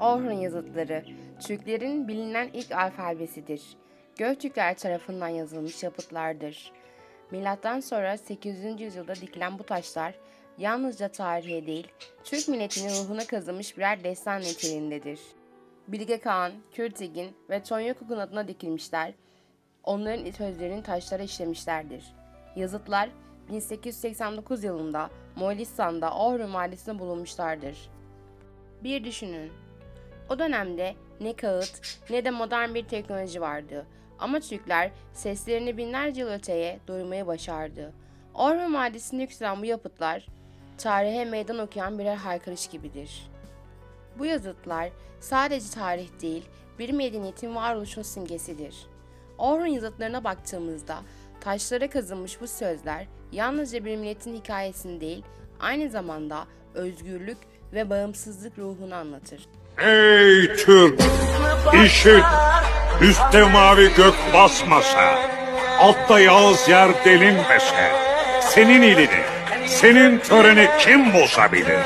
Orhun yazıtları, Türklerin bilinen ilk alfabesidir. Göktürkler tarafından yazılmış yapıtlardır. Milattan sonra 800. yüzyılda dikilen bu taşlar yalnızca tarihe değil, Türk milletinin ruhuna kazınmış birer destan niteliğindedir. Bilge Kağan, Kürtegin ve Tonya adına dikilmişler, onların sözlerini taşlara işlemişlerdir. Yazıtlar 1889 yılında Moğolistan'da Orhun Vadisi'nde bulunmuşlardır. Bir düşünün. O dönemde ne kağıt ne de modern bir teknoloji vardı. Ama Türkler seslerini binlerce yıl öteye duymayı başardı. Orhun Vadisi'nde yükselen bu yapıtlar tarihe meydan okuyan birer haykırış gibidir. Bu yazıtlar sadece tarih değil, bir medeniyetin varoluşun simgesidir. Orhun yazıtlarına baktığımızda taşlara kazınmış bu sözler yalnızca bir milletin hikayesini değil, aynı zamanda özgürlük ve bağımsızlık ruhunu anlatır. Ey Türk! İşit! Üstte mavi gök basmasa, altta yağız yer delinmese, senin ilini, senin töreni kim bozabilir?